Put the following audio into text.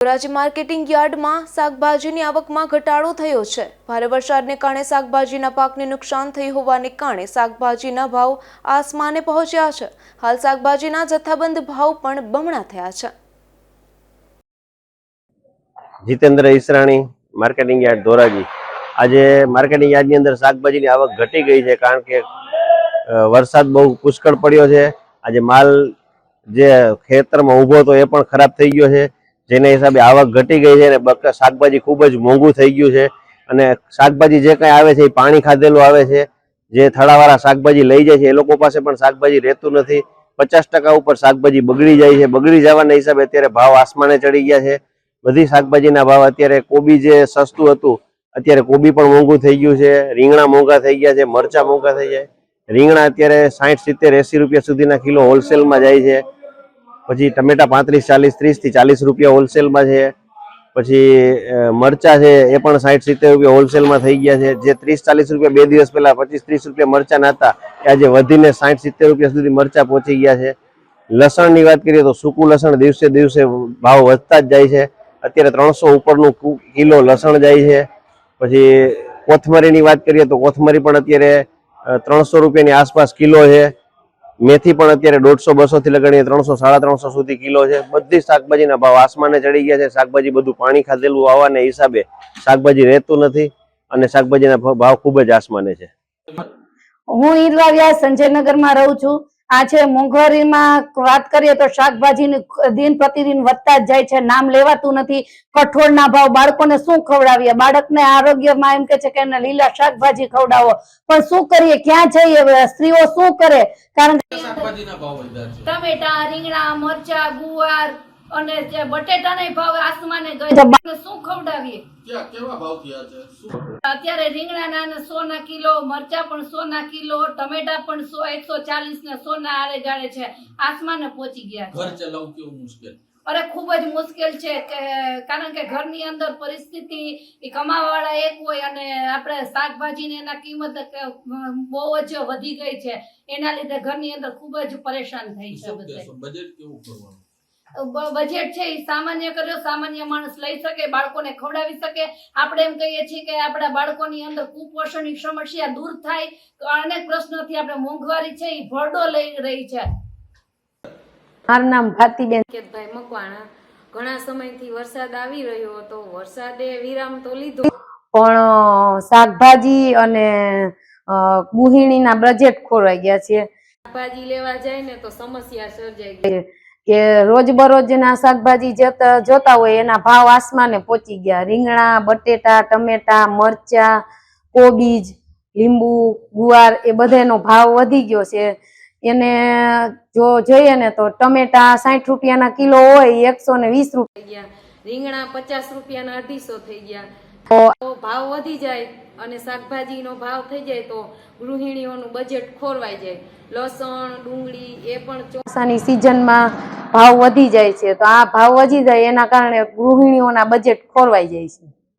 Dhoraji marketing યાર્ડમાં શાકભાજીની આવકમાં ઘટાડો થયો છે. ભારે વરસાદને કારણે શાકભાજીના પાકને નુકસાન થઈ હોવાને કારણે શાકભાજીના ભાવ આસમાને પહોંચ્યા છે. હાલ શાકભાજીના જથ્થાબંધ ભાવ પણ બમણા થયા છે. Jitendra Israni, marketing yard Dhoraji. આજે માર્કેટિંગ યાર્ડની અંદર શાકભાજીની આવક ઘટી ગઈ છે કારણ કે વરસાદ બહુ પુષ્કળ પડ્યો છે. આજે માલ જે ખેતરમાં ઊભો હતો એ પણ ખરાબ થઈ ગયો છે. જેના હિસાબે આવક ઘટી ગઈ છે અને શાકભાજી ખૂબ જ મોંઘું થઈ ગયું છે. અને શાકભાજી જે કંઈ આવે છે, એ પાણી ખાધેલું આવે છે. જે થળાવાળા શાકભાજી લઈ જાય છે, એ લોકો પાસે પણ શાકભાજી રહેતું નથી. પચાસ ટકા ઉપર શાકભાજી બગડી જાય છે. બગડી જવાના હિસાબે અત્યારે ભાવ આસમાને ચડી ગયા છે. બધી શાકભાજીના ભાવ અત્યારે કોબી જે સસ્તું હતું, અત્યારે કોબી પણ મોંઘું થઈ ગયું છે. રીંગણા મોંઘા થઈ ગયા છે, મરચા મોંઘા થઈ જાય. રીંગણા અત્યારે સાઠ સિત્તેર એસી રૂપિયા સુધીના કિલો હોલસેલમાં જાય છે. પછી ટમેટા પાંત્રીસ, ચાલીસ ત્રીસથી ચાલીસ રૂપિયા હોલસેલમાં છે. પછી મરચા છે એ પણ સાઠ, સિત્તેર રૂપિયા હોલસેલમાં થઈ ગયા છે. જે ત્રીસ, ચાલીસ રૂપિયા બે દિવસ પહેલા પચીસ, ત્રીસ રૂપિયા મરચા હતા, એ આજે વધીને સાઠ, સિત્તેર રૂપિયા સુધી મરચા પહોંચી ગયા છે. લસણની વાત કરીએ તો સૂકું લસણ દિવસે દિવસે ભાવ વધતા જ જાય છે. અત્યારે ત્રણસો ઉપરનું કિલો લસણ જાય છે. પછી, કોથમરીની વાત કરીએ તો કોથમરી પણ અત્યારે ત્રણસો રૂપિયાની આસપાસ કિલો છે. મેથી પણ અત્યારે દોઢસો બસો થી લગાડીને ત્રણસો, સાડા ત્રણસો સુધી કિલો છે. બધી શાકભાજીના ભાવ આસમાને ચડી ગયા છે. શાકભાજી બધું પાણી ખાધેલું આવવાને હિસાબે શાકભાજી રહેતું નથી અને શાકભાજીના ભાવ ખૂબ જ આસમાને છે. હું ઈરવા વ્યાસ સંજયનગરમાં રહું છું. આ છે મોંઘવારીમાં વાત કરીએ તો શાકભાજીની દિન પ્રતિદિન વધતા જ જાય છે. નામ લેવાતું નથી. કઠોળના ભાવ બાળકોને શું ખવડાવીએ? બાળકને આરોગ્યમાં એમ કે છે કે એને લીલા શાકભાજી ખવડાવો. પણ શું કરીએ? ક્યાં જઈએ? સ્ત્રીઓ શું કરે? કારણ કે શાકભાજીના ભાવ વધ્યા છે. ટમેટા રીંગણા મરચા ગુવાર અને જે બટેટા બટેટાના ભાવ આસમાને ગઈ શું ખવડાવીએ? કેવા ભાવ થયા છે? અત્યારે રીંગણાના ને સો ના કિલો મરચા પણ સો ના કિલો ટમેટા પણ સો એકસો ચાલીસ ને સો ના આરે ગાડે છે. આસમાને પહોંચી ગયા ઘર ચલાવવું કેવું મુશ્કેલ? અરે ખૂબ જ મુશ્કેલ છે કે કારણ કે ઘરની અંદર પરિસ્થિતિ ઈ કમાવાવાળા એક હોય અને આપણે શાકભાજી ને એના કિંમત કે, બહુ જ વધી ગઈ છે. એના લીધે ઘરની અંદર ખૂબ જ પરેશાન થઈ છે બધા બજેટ કેવું કરવાનું? બજેટ છે એ સામાન્ય કર્યો સામાન્ય માણસ લઈ શકે બાળકોને ખવડાવી શકે. આપણે એમ કહીએ છીએ કે આપણા બાળકોની અંદર કુપોષણની સમસ્યા દૂર થાય તો અનેક પ્રશ્નોથી આપણે મોંઘવારી છે એ ભરડો લઈ રહી છે. મારું નામ ભાતીબેન. કેતભાઈ મકવાણા. ઘણા સમયથી વરસાદ આવી રહ્યો હતો. વરસાદે વિરામ તો લીધો. પણ શાકભાજી અને મુહિણીના ગૃહિણીના બજેટ ખોરવાઈ ગયા છે. શાકભાજી લેવા જાય ને તો સમસ્યા સર્જાઈ ગઈ. કે રોજબરોજના શાકભાજી જતા જોતા હોય એના ભાવ આસમાને પહોંચી ગયા. રીંગણા બટેટા ટમેટા મરચા કોબીજ લીંબુ ગુવાર એ બધાનો ભાવ વધી ગયો છે. એને જો જોઈએ ને તો ટમેટા સાઠ રૂપિયાના કિલો હોય એકસો ને વીસ રૂપિયા ગયા. રીંગણા પચાસ રૂપિયાના અઢીસો થઈ ગયા. તો ભાવ વધી જાય અને શાકભાજીનો ભાવ થઈ જાય તો ગૃહિણીઓનું બજેટ ખોરવાઈ જાય. લસણ ડુંગળી એ પણ ચોસાની ચોમાસાની સિઝનમાં ભાવ વધી જાય છે. તો આ ભાવ વધી જાય એના કારણે ગૃહિણીઓના બજેટ ખોરવાઈ જાય છે.